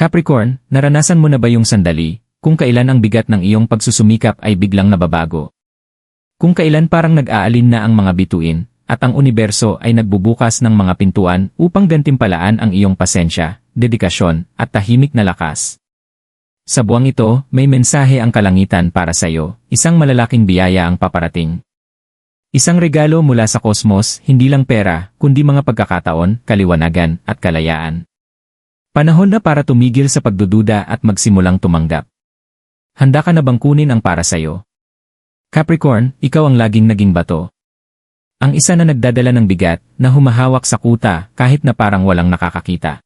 Capricorn, naranasan mo na ba yung sandali, kung kailan ang bigat ng iyong pagsusumikap ay biglang nababago? Kung kailan parang nag-aalin na ang mga bituin, at ang universo ay nagbubukas ng mga pintuan upang gantimpalaan ang iyong pasensya, dedikasyon, at tahimik na lakas. Sa buwang ito, may mensahe ang kalangitan para sa iyo, isang malalaking biyaya ang paparating. Isang regalo mula sa kosmos, hindi lang pera, kundi mga pagkakataon, kaliwanagan, at kalayaan. Panahon na para tumigil sa pagdududa at magsimulang tumanggap. Handa ka na bang kunin ang para sa'yo? Capricorn, ikaw ang laging naging bato. Ang isa na nagdadala ng bigat, na humahawak sa kuta kahit na parang walang nakakakita.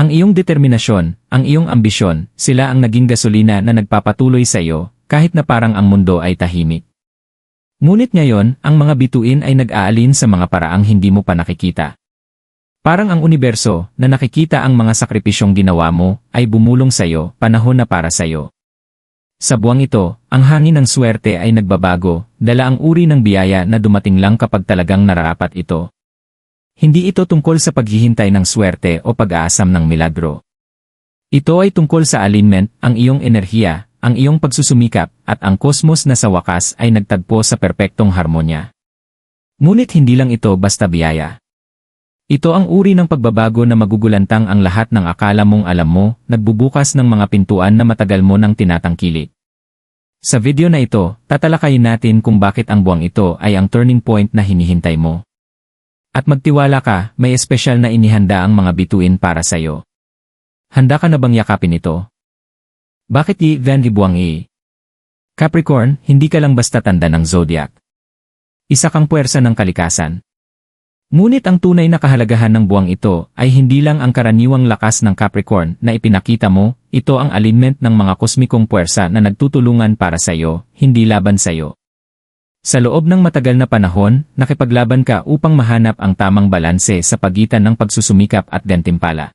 Ang iyong determinasyon, ang iyong ambisyon, sila ang naging gasolina na nagpapatuloy sa iyo, kahit na parang ang mundo ay tahimik. Ngunit ngayon, ang mga bituin ay nag-aalin sa mga paraang hindi mo pa nakikita. Parang ang universo, na nakikita ang mga sakripisyong ginawa mo, ay bumulong sa iyo, panahon na para sa iyo. Sa buwang ito, ang hangin ng swerte ay nagbabago, dala ang uri ng biyaya na dumating lang kapag talagang nararapat ito. Hindi ito tungkol sa paghihintay ng swerte o pag-aasam ng milagro. Ito ay tungkol sa alignment, ang iyong enerhiya, ang iyong pagsusumikap, at ang kosmos na sa wakas ay nagtagpo sa perpektong harmonya. Ngunit hindi lang ito basta biyaya. Ito ang uri ng pagbabago na magugulantang ang lahat ng akala mong alam mo, nagbubukas ng mga pintuan na matagal mo nang tinatangkilik. Sa video na ito, tatalakayin natin kung bakit ang buwang ito ay ang turning point na hinihintay mo. At magtiwala ka, may espesyal na inihanda ang mga bituin para sa'yo. Handa ka na bang yakapin ito? Bakit i Van Buwang i? Capricorn, hindi ka lang basta tanda ng zodiac. Isa kang puwersa ng kalikasan. Ngunit ang tunay na kahalagahan ng buwang ito ay hindi lang ang karaniwang lakas ng Capricorn na ipinakita mo, ito ang alignment ng mga kosmikong puwersa na nagtutulungan para sa iyo, hindi laban sa iyo. Sa loob ng matagal na panahon, nakipaglaban ka upang mahanap ang tamang balanse sa pagitan ng pagsusumikap at gantimpala.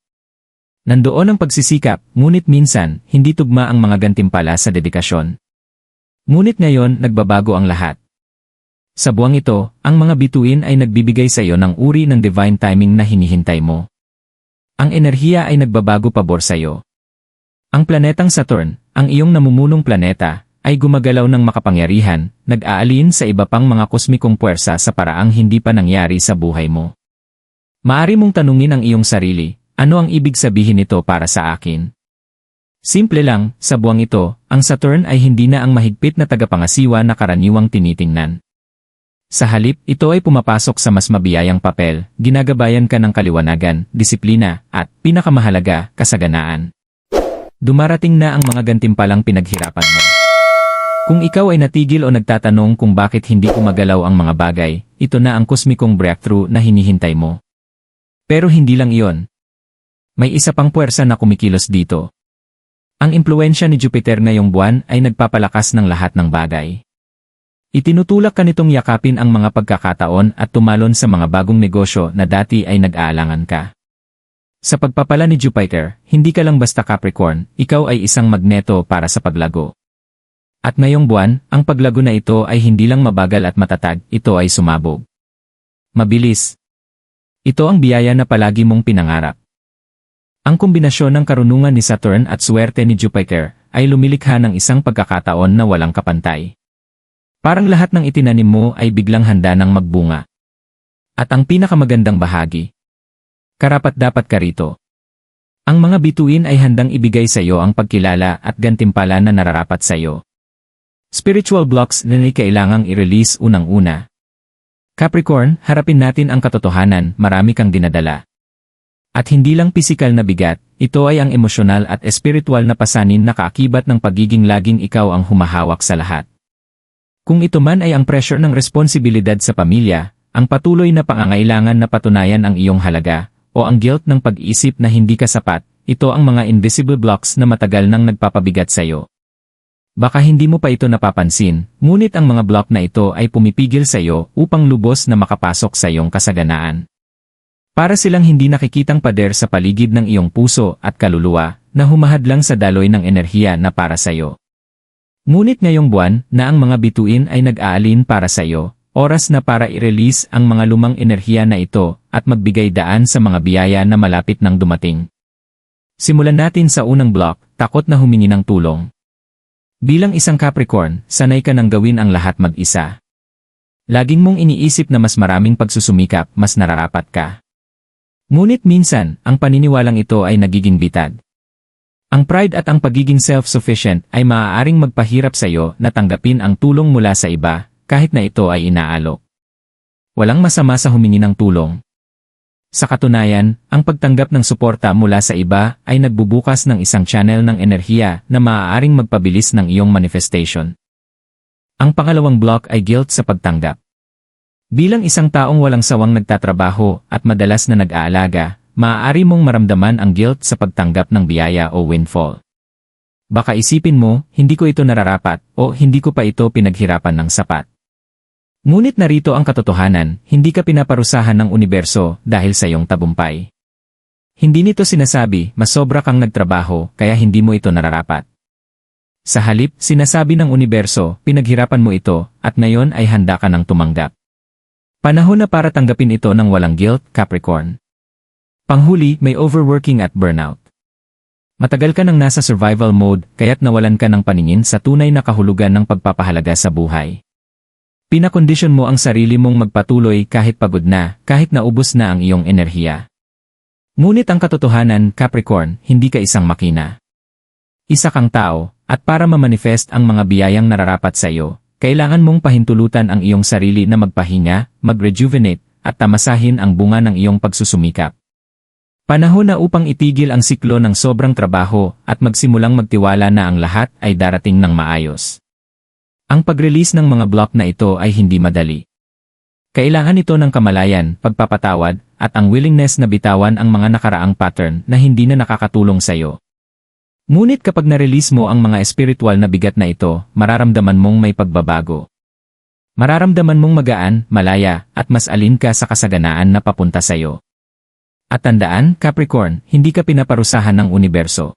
Nandoon ang pagsisikap, ngunit minsan, hindi tugma ang mga gantimpala sa dedikasyon. Ngunit ngayon, nagbabago ang lahat. Sa buwang ito, ang mga bituin ay nagbibigay sa iyo ng uri ng divine timing na hinihintay mo. Ang enerhiya ay nagbabago pabor sa iyo. Ang planetang Saturn, ang iyong namumunong planeta, ay gumagalaw ng makapangyarihan, nag-aalin sa iba pang mga kosmikong puwersa sa paraang hindi pa nangyari sa buhay mo. Maari mong tanungin ang iyong sarili, ano ang ibig sabihin nito para sa akin? Simple lang, sa buwang ito, ang Saturn ay hindi na ang mahigpit na tagapangasiwa na karaniwang tinitingnan. Sa halip, ito ay pumapasok sa mas mabiyayang papel, ginagabayan ka ng kaliwanagan, disiplina, at, pinakamahalaga, kasaganaan. Dumarating na ang mga gantimpalang pinaghirapan mo. Kung ikaw ay natigil o nagtatanong kung bakit hindi umagalaw ang mga bagay, ito na ang kosmikong breakthrough na hinihintay mo. Pero hindi lang iyon. May isa pang puwersa na kumikilos dito. Ang impluensya ni Jupiter ngayong buwan ay nagpapalakas ng lahat ng bagay. Itinutulak ka nitong yakapin ang mga pagkakataon at tumalon sa mga bagong negosyo na dati ay nag-aalangan ka. Sa pagpapala ni Jupiter, hindi ka lang basta Capricorn, ikaw ay isang magneto para sa paglago. At ngayong buwan, ang paglago na ito ay hindi lang mabagal at matatag, ito ay sumabog. Mabilis. Ito ang biyaya na palagi mong pinangarap. Ang kombinasyon ng karunungan ni Saturn at swerte ni Jupiter ay lumilikha ng isang pagkakataon na walang kapantay. Parang lahat ng itinanim mo ay biglang handa ng magbunga. At ang pinakamagandang bahagi. Karapat dapat ka rito. Ang mga bituin ay handang ibigay sa iyo ang pagkilala at gantimpala na nararapat sa iyo. Spiritual blocks na kailangang i-release unang-una. Capricorn, harapin natin ang katotohanan, marami kang dinadala. At hindi lang pisikal na bigat, ito ay ang emosyonal at espiritual na pasanin na kaakibat ng pagiging laging ikaw ang humahawak sa lahat. Kung ito man ay ang pressure ng responsibilidad sa pamilya, ang patuloy na pangangailangan na patunayan ang iyong halaga, o ang guilt ng pag-iisip na hindi ka sapat, ito ang mga invisible blocks na matagal nang nagpapabigat sa iyo. Baka hindi mo pa ito napapansin, ngunit ang mga block na ito ay pumipigil sa iyo upang lubos na makapasok sa iyong kasaganaan. Para silang hindi nakikitang pader sa paligid ng iyong puso at kaluluwa na humahadlang sa daloy ng enerhiya na para sa iyo. Ngunit ngayong buwan na ang mga bituin ay nag-aalin para sa iyo, oras na para i-release ang mga lumang enerhiya na ito at magbigay daan sa mga biyaya na malapit nang dumating. Simulan natin sa unang block, takot na humingi ng tulong. Bilang isang Capricorn, sanay ka nang gawin ang lahat mag-isa. Laging mong iniisip na mas maraming pagsusumikap, mas nararapat ka. Ngunit minsan, ang paniniwalang ito ay nagiging bitad. Ang pride at ang pagiging self-sufficient ay maaaring magpahirap sa iyo na tanggapin ang tulong mula sa iba, kahit na ito ay inaalok. Walang masama sa humingi ng tulong. Sa katunayan, ang pagtanggap ng suporta mula sa iba ay nagbubukas ng isang channel ng enerhiya na maaaring magpabilis ng iyong manifestation. Ang pangalawang block ay guilt sa pagtanggap. Bilang isang taong walang sawang nagtatrabaho at madalas na nag-aalaga, maaari mong maramdaman ang guilt sa pagtanggap ng biyaya o windfall. Baka isipin mo, hindi ko ito nararapat o hindi ko pa ito pinaghirapan ng sapat. Ngunit narito ang katotohanan, hindi ka pinaparusahan ng universo dahil sa iyong tabumpay. Hindi nito sinasabi, mas sobra kang nagtrabaho, kaya hindi mo ito nararapat. Sa halip, sinasabi ng universo, pinaghirapan mo ito, at ngayon ay handa ka ng tumanggap. Panahon na para tanggapin ito ng walang guilt, Capricorn. Panghuli, may overworking at burnout. Matagal ka nang nasa survival mode, kaya't nawalan ka ng paningin sa tunay na kahulugan ng pagpapahalaga sa buhay. Pinakondisyon mo ang sarili mong magpatuloy kahit pagod na, kahit naubos na ang iyong enerhiya. Ngunit ang katotohanan, Capricorn, hindi ka isang makina. Isa kang tao, at para ma-manifest ang mga biyayang nararapat sa iyo, kailangan mong pahintulutan ang iyong sarili na magpahinga, mag-rejuvenate, at tamasahin ang bunga ng iyong pagsusumikap. Panahon na upang itigil ang siklo ng sobrang trabaho at magsimulang magtiwala na ang lahat ay darating ng maayos. Ang pag-release ng mga block na ito ay hindi madali. Kailangan ito ng kamalayan, pagpapatawad, at ang willingness na bitawan ang mga nakaraang pattern na hindi na nakakatulong sa iyo. Ngunit kapag na-release mo ang mga espiritual na bigat na ito, mararamdaman mong may pagbabago. Mararamdaman mong magaan, malaya, at mas alin ka sa kasaganaan na papunta sa iyo. At tandaan, Capricorn, hindi ka pinaparusahan ng universo.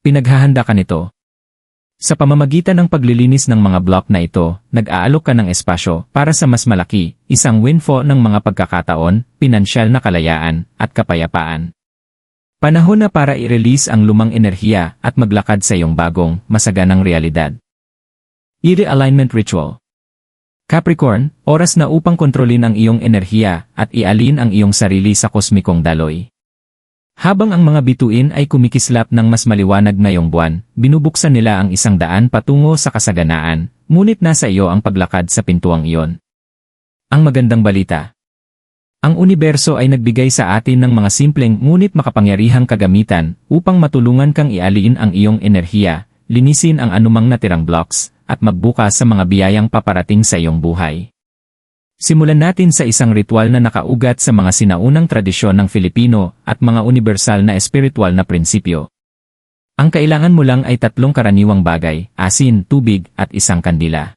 Pinaghahanda ka nito, sa pamamagitan ng paglilinis ng mga block na ito, nag-aalok ka ng espasyo para sa mas malaki, isang windfall ng mga pagkakataon, pinansyal na kalayaan, at kapayapaan. Panahon na para i-release ang lumang enerhiya at maglakad sa iyong bagong, masaganang realidad. I-realignment Ritual Capricorn, oras na upang kontrolin ang iyong enerhiya at ialin ang iyong sarili sa kosmikong daloy. Habang ang mga bituin ay kumikislap ng mas maliwanag ngayong buwan, binubuksan nila ang isang daan patungo sa kasaganaan, ngunit nasa iyo ang paglakad sa pintuang iyon. Ang magandang balita. Ang universo ay nagbigay sa atin ng mga simpleng ngunit makapangyarihang kagamitan upang matulungan kang ialiin ang iyong enerhiya, linisin ang anumang natirang blocks, at magbukas sa mga biyayang paparating sa iyong buhay. Simulan natin sa isang ritual na nakaugat sa mga sinaunang tradisyon ng Filipino at mga universal na espiritual na prinsipyo. Ang kailangan mo lang ay tatlong karaniwang bagay, asin, tubig, at isang kandila.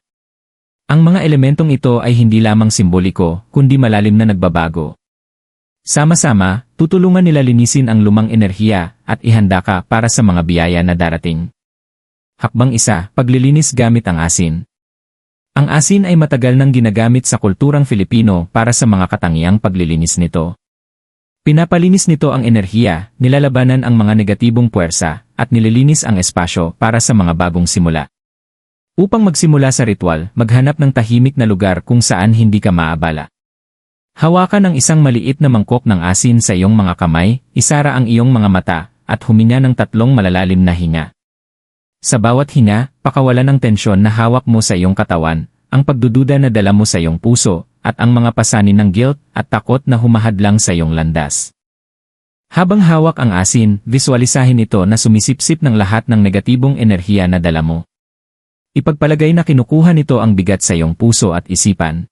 Ang mga elementong ito ay hindi lamang simboliko, kundi malalim na nagbabago. Sama-sama, tutulungan nila linisin ang lumang enerhiya at ihanda ka para sa mga biyaya na darating. Hakbang isa, paglilinis gamit ang asin. Ang asin ay matagal nang ginagamit sa kulturang Filipino para sa mga katangiang paglilinis nito. Pinapalinis nito ang enerhiya, nilalabanan ang mga negatibong puwersa, at nililinis ang espasyo para sa mga bagong simula. Upang magsimula sa ritual, maghanap ng tahimik na lugar kung saan hindi ka maabala. Hawakan ang isang maliit na mangkok ng asin sa iyong mga kamay, isara ang iyong mga mata, at huminga ng tatlong malalalim na hinga. Sa bawat hinga, pakawalan ang tensyon na hawak mo sa iyong katawan, ang pagdududa na dala mo sa iyong puso, at ang mga pasanin ng guilt at takot na humahadlang sa iyong landas. Habang hawak ang asin, visualisahin ito na sumisipsip ng lahat ng negatibong enerhiya na dala mo. Ipagpalagay na kinukuha nito ang bigat sa iyong puso at isipan.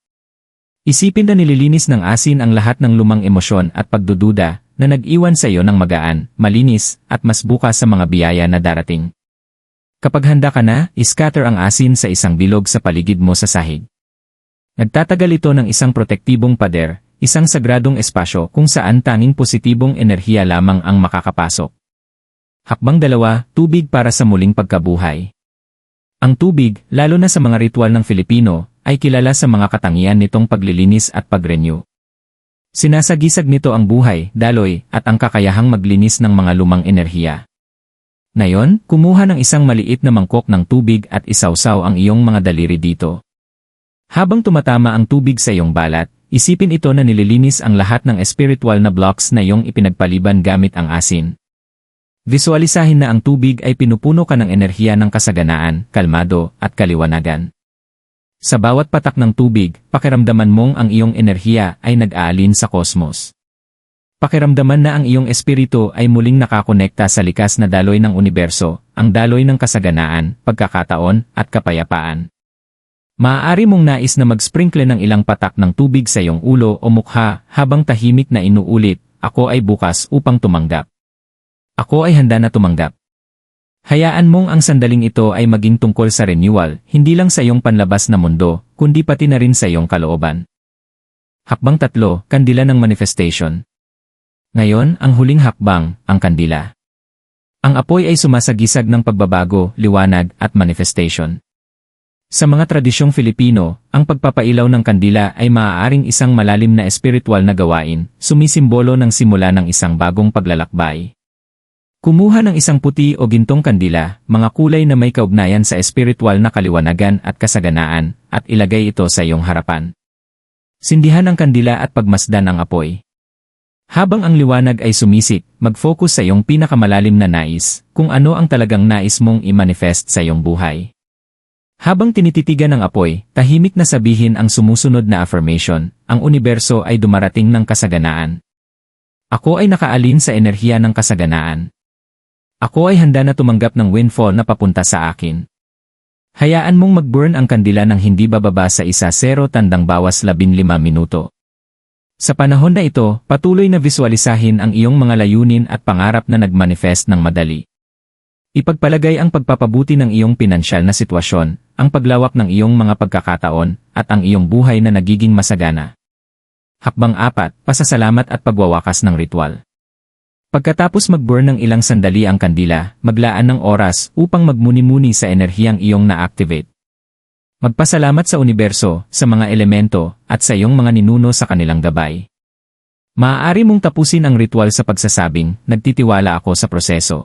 Isipin na nililinis ng asin ang lahat ng lumang emosyon at pagdududa na nag-iwan sa iyo ng magaan, malinis, at mas bukas sa mga biyaya na darating. Kapag handa ka na, iscatter ang asin sa isang bilog sa paligid mo sa sahig. Nagtatagal ito ng isang protektibong pader, isang sagradong espasyo kung saan tanging positibong enerhiya lamang ang makakapasok. Hakbang dalawa, tubig para sa muling pagkabuhay. Ang tubig, lalo na sa mga ritual ng Filipino, ay kilala sa mga katangian nitong paglilinis at pag-renew. Sinasagisag nito ang buhay, daloy, at ang kakayahang maglinis ng mga lumang enerhiya. Ngayon, kumuha ng isang maliit na mangkok ng tubig at isawsaw ang iyong mga daliri dito. Habang tumatama ang tubig sa iyong balat, isipin ito na nililinis ang lahat ng spiritual na blocks na iyong ipinagpaliban gamit ang asin. Visualisahin na ang tubig ay pinupuno ka ng enerhiya ng kasaganaan, kalmado, at kaliwanagan. Sa bawat patak ng tubig, pakiramdaman mong ang iyong enerhiya ay nag-aalin sa kosmos. Pakiramdaman na ang iyong espiritu ay muling nakakonekta sa likas na daloy ng universo, ang daloy ng kasaganaan, pagkakataon, at kapayapaan. Maaari mong nais na mag-sprinkle ng ilang patak ng tubig sa iyong ulo o mukha habang tahimik na inuulit, ako ay bukas upang tumanggap. Ako ay handa na tumanggap. Hayaan mong ang sandaling ito ay maging tungkol sa renewal, hindi lang sa iyong panlabas na mundo, kundi pati na rin sa iyong kalooban. Hakbang tatlo, kandila ng manifestation. Ngayon, ang huling hakbang, ang kandila. Ang apoy ay sumasagisag ng pagbabago, liwanag, at manifestation. Sa mga tradisyong Filipino, ang pagpapailaw ng kandila ay maaaring isang malalim na espiritual na gawain, sumisimbolo ng simula ng isang bagong paglalakbay. Kumuha ng isang puti o gintong kandila, mga kulay na may kaugnayan sa espiritual na kaliwanagan at kasaganaan, at ilagay ito sa iyong harapan. Sindihan ang kandila at pagmasdan ang apoy. Habang ang liwanag ay sumisik, mag-focus sa iyong pinakamalalim na nais, kung ano ang talagang nais mong i-manifest sa iyong buhay. Habang tinititigan ng apoy, tahimik na sabihin ang sumusunod na affirmation, ang universo ay dumarating ng kasaganaan. Ako ay nakaalin sa enerhiya ng kasaganaan. Ako ay handa na tumanggap ng windfall na papunta sa akin. Hayaan mong mag-burn ang kandila ng hindi bababa sa isa zero tandang bawas 15 minuto. Sa panahon na ito, patuloy na visualisahin ang iyong mga layunin at pangarap na nagmanifest ng madali. Ipagpalagay ang pagpapabuti ng iyong pinansyal na sitwasyon, ang paglawak ng iyong mga pagkakataon, at ang iyong buhay na nagiging masagana. Hakbang apat, pasasalamat at pagwawakas ng ritual. Pagkatapos mag-burn ng ilang sandali ang kandila, maglaan ng oras upang magmuni-muni sa enerhiyang iyong na-activate. Magpasalamat sa universo, sa mga elemento, at sa iyong mga ninuno sa kanilang gabay. Maaari mong tapusin ang ritual sa pagsasabing, nagtitiwala ako sa proseso.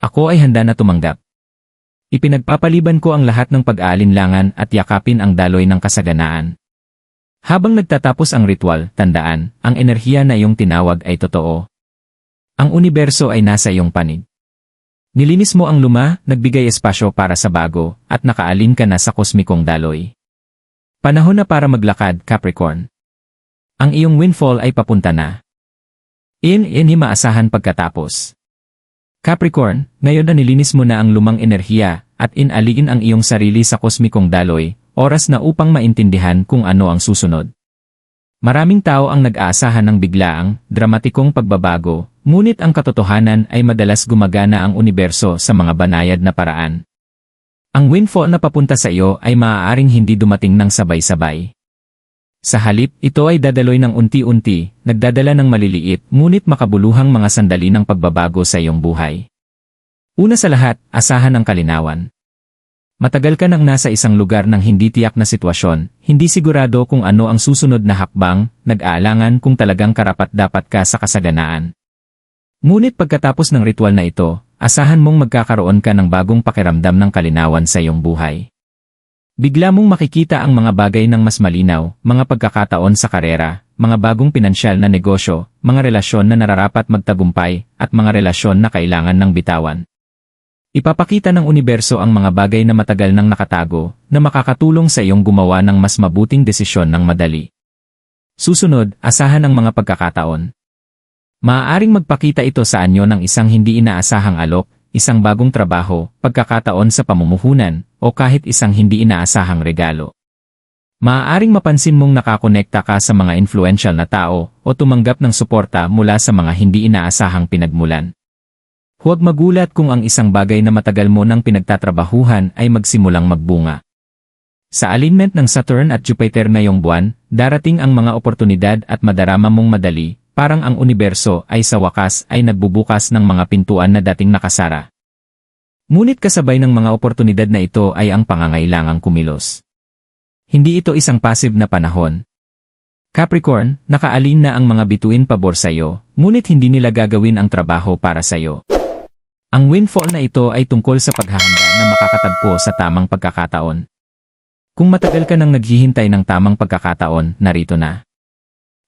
Ako ay handa na tumanggap. Ipinagpapaliban ko ang lahat ng pag-aalinlangan at yakapin ang daloy ng kasaganaan. Habang nagtatapos ang ritual, tandaan, ang enerhiya na iyong tinawag ay totoo, ang universo ay nasa iyong panig. Nilinis mo ang luma, nagbigay espasyo para sa bago, at nakaalin ka na sa kosmikong daloy. Panahon na para maglakad, Capricorn. Ang iyong windfall ay papunta na. In hindi maasahan pagkatapos. Capricorn, ngayon na nilinis mo na ang lumang enerhiya, at inaliin ang iyong sarili sa kosmikong daloy, oras na upang maintindihan kung ano ang susunod. Maraming tao ang nag-aasahan ng biglaang, dramatikong pagbabago, ngunit ang katotohanan ay madalas gumagana ang universo sa mga banayad na paraan. Ang windfall na papunta sa iyo ay maaaring hindi dumating ng sabay-sabay. Sa halip, ito ay dadaloy ng unti-unti, nagdadala ng maliliit, ngunit makabuluhang mga sandali ng pagbabago sa iyong buhay. Una sa lahat, asahan ang kalinawan. Matagal ka nang nasa isang lugar ng hindi tiyak na sitwasyon, hindi sigurado kung ano ang susunod na hakbang, nag-aalangan kung talagang karapat-dapat ka sa kasaganaan. Ngunit pagkatapos ng ritual na ito, asahan mong magkakaroon ka ng bagong pakiramdam ng kalinawan sa iyong buhay. Bigla mong makikita ang mga bagay ng mas malinaw, mga pagkakataon sa karera, mga bagong pinansyal na negosyo, mga relasyon na nararapat magtagumpay, at mga relasyon na kailangan ng bitawan. Ipapakita ng universo ang mga bagay na matagal nang nakatago, na makakatulong sa iyong gumawa ng mas mabuting desisyon ng madali. Susunod, asahan ang mga pagkakataon. Maaaring magpakita ito sa anyo ng isang hindi inaasahang alok, isang bagong trabaho, pagkakataon sa pamumuhunan, o kahit isang hindi inaasahang regalo. Maaaring mapansin mong nakakonekta ka sa mga influential na tao o tumanggap ng suporta mula sa mga hindi inaasahang pinagmulan. Huwag magulat kung ang isang bagay na matagal mo nang pinagtatrabahuhan ay magsimulang magbunga. Sa alignment ng Saturn at Jupiter ngayong buwan, darating ang mga oportunidad at madarama mong madali, parang ang universo ay sa wakas ay nagbubukas ng mga pintuan na dating nakasara. Ngunit kasabay ng mga oportunidad na ito ay ang pangangailangang kumilos. Hindi ito isang passive na panahon. Capricorn, nakaalin na ang mga bituin pabor sa'yo, ngunit hindi nila gagawin ang trabaho para sa'yo. Ang windfall na ito ay tungkol sa paghahanda na makakatagpo sa tamang pagkakataon. Kung matagal ka nang naghihintay ng tamang pagkakataon, narito na.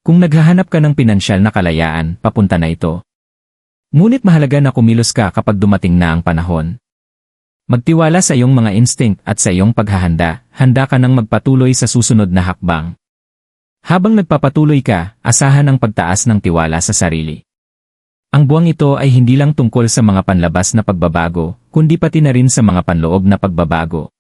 Kung naghahanap ka ng pinansyal na kalayaan, papunta na ito. Ngunit mahalaga na kumilos ka kapag dumating na ang panahon. Magtiwala sa iyong mga instinct at sa iyong paghahanda, handa ka nang magpatuloy sa susunod na hakbang. Habang nagpapatuloy ka, asahan ang pagtaas ng tiwala sa sarili. Ang buwang ito ay hindi lang tungkol sa mga panlabas na pagbabago, kundi pati na rin sa mga panloob na pagbabago.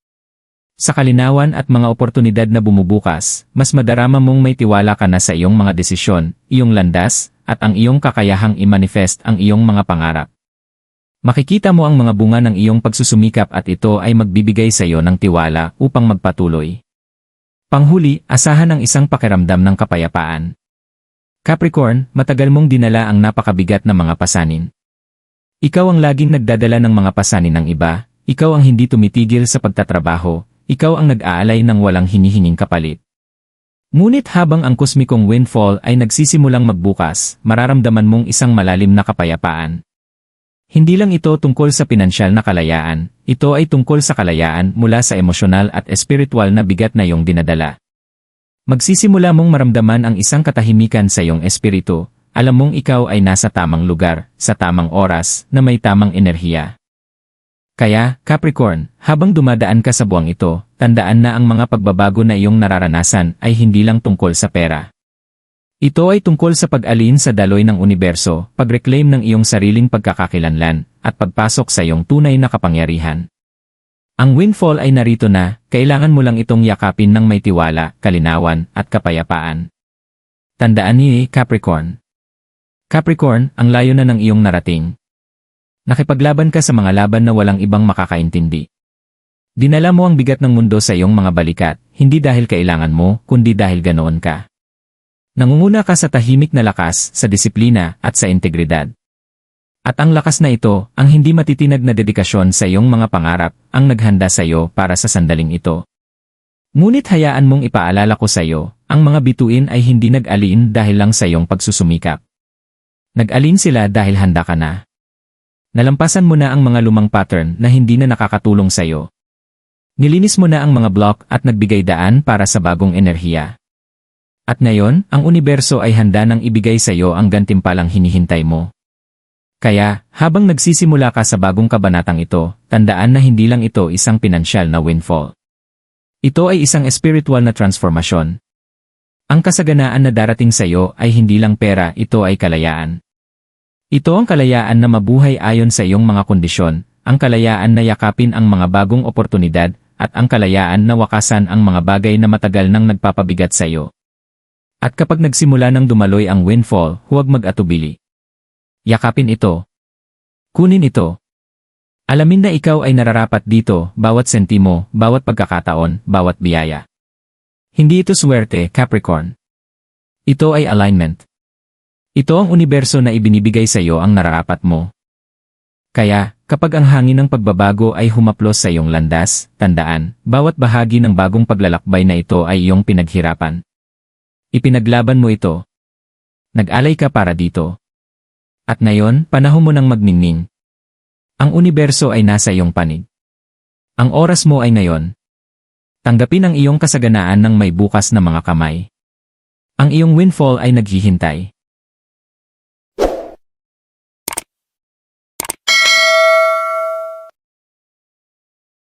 Sa kalinawan at mga oportunidad na bumubukas, mas madarama mong may tiwala ka na sa iyong mga desisyon, iyong landas, at ang iyong kakayahang i-manifest ang iyong mga pangarap. Makikita mo ang mga bunga ng iyong pagsusumikap at ito ay magbibigay sa iyo ng tiwala upang magpatuloy. Panghuli, asahan ang isang pakiramdam ng kapayapaan. Capricorn, matagal mong dinala ang napakabigat na mga pasanin. Ikaw ang laging nagdadala ng mga pasanin ng iba, ikaw ang hindi tumitigil sa pagtatrabaho, ikaw ang nag-aalay ng walang hinihinging kapalit. Ngunit habang ang kosmikong windfall ay nagsisimulang magbukas, mararamdaman mong isang malalim na kapayapaan. Hindi lang ito tungkol sa pinansyal na kalayaan, ito ay tungkol sa kalayaan mula sa emosyonal at espiritual na bigat na iyong dinadala. Magsisimula mong maramdaman ang isang katahimikan sa iyong espiritu, alam mong ikaw ay nasa tamang lugar, sa tamang oras, na may tamang enerhiya. Kaya, Capricorn, habang dumadaan ka sa buwang ito, tandaan na ang mga pagbabago na iyong nararanasan ay hindi lang tungkol sa pera. Ito ay tungkol sa pag-alin sa daloy ng universo, pag-reclaim ng iyong sariling pagkakakilanlan, at pagpasok sa iyong tunay na kapangyarihan. Ang windfall ay narito na, kailangan mo lang itong yakapin ng may tiwala, kalinawan, at kapayapaan. Tandaan ni Capricorn. Capricorn, ang layo na ng iyong narating. Nakipaglaban ka sa mga laban na walang ibang makakaintindi. Dinala mo ang bigat ng mundo sa iyong mga balikat, hindi dahil kailangan mo, kundi dahil ganoon ka. Nangunguna ka sa tahimik na lakas, sa disiplina, at sa integridad. At ang lakas na ito, ang hindi matitinag na dedikasyon sa iyong mga pangarap, ang naghanda sa iyo para sa sandaling ito. Ngunit hayaan mong ipaalala ko sa iyo, ang mga bituin ay hindi nag-alin dahil lang sa iyong pagsusumikap. Nag-alin sila dahil handa ka na. Nalampasan mo na ang mga lumang pattern na hindi na nakakatulong sa iyo. Nilinis mo na ang mga block at nagbigay daan para sa bagong enerhiya. At ngayon, ang universo ay handa nang ibigay sa iyo ang gantimpalang hinihintay mo. Kaya, habang nagsisimula ka sa bagong kabanatang ito, tandaan na hindi lang ito isang pinansyal na windfall. Ito ay isang espiritual na transformasyon. Ang kasaganaan na darating sa iyo ay hindi lang pera, ito ay kalayaan. Ito ang kalayaan na mabuhay ayon sa iyong mga kondisyon, ang kalayaan na yakapin ang mga bagong oportunidad, at ang kalayaan na wakasan ang mga bagay na matagal nang nagpapabigat sa iyo. At kapag nagsimula ng dumaloy ang windfall, huwag mag-atubili. Yakapin ito. Kunin ito. Alamin na ikaw ay nararapat dito, bawat sentimo, bawat pagkakataon, bawat biyaya. Hindi ito swerte, Capricorn. Ito ay alignment. Ito ang universo na ibinibigay sa iyo ang nararapat mo. Kaya, kapag ang hangin ng pagbabago ay humaplos sa iyong landas, tandaan, bawat bahagi ng bagong paglalakbay na ito ay iyong pinaghirapan. Ipinaglaban mo ito. Nag-alay ka para dito. At ngayon, panahon mo nang magningning. Ang universo ay nasa iyong panig. Ang oras mo ay ngayon. Tanggapin ang iyong kasaganaan ng may bukas na mga kamay. Ang iyong windfall ay naghihintay.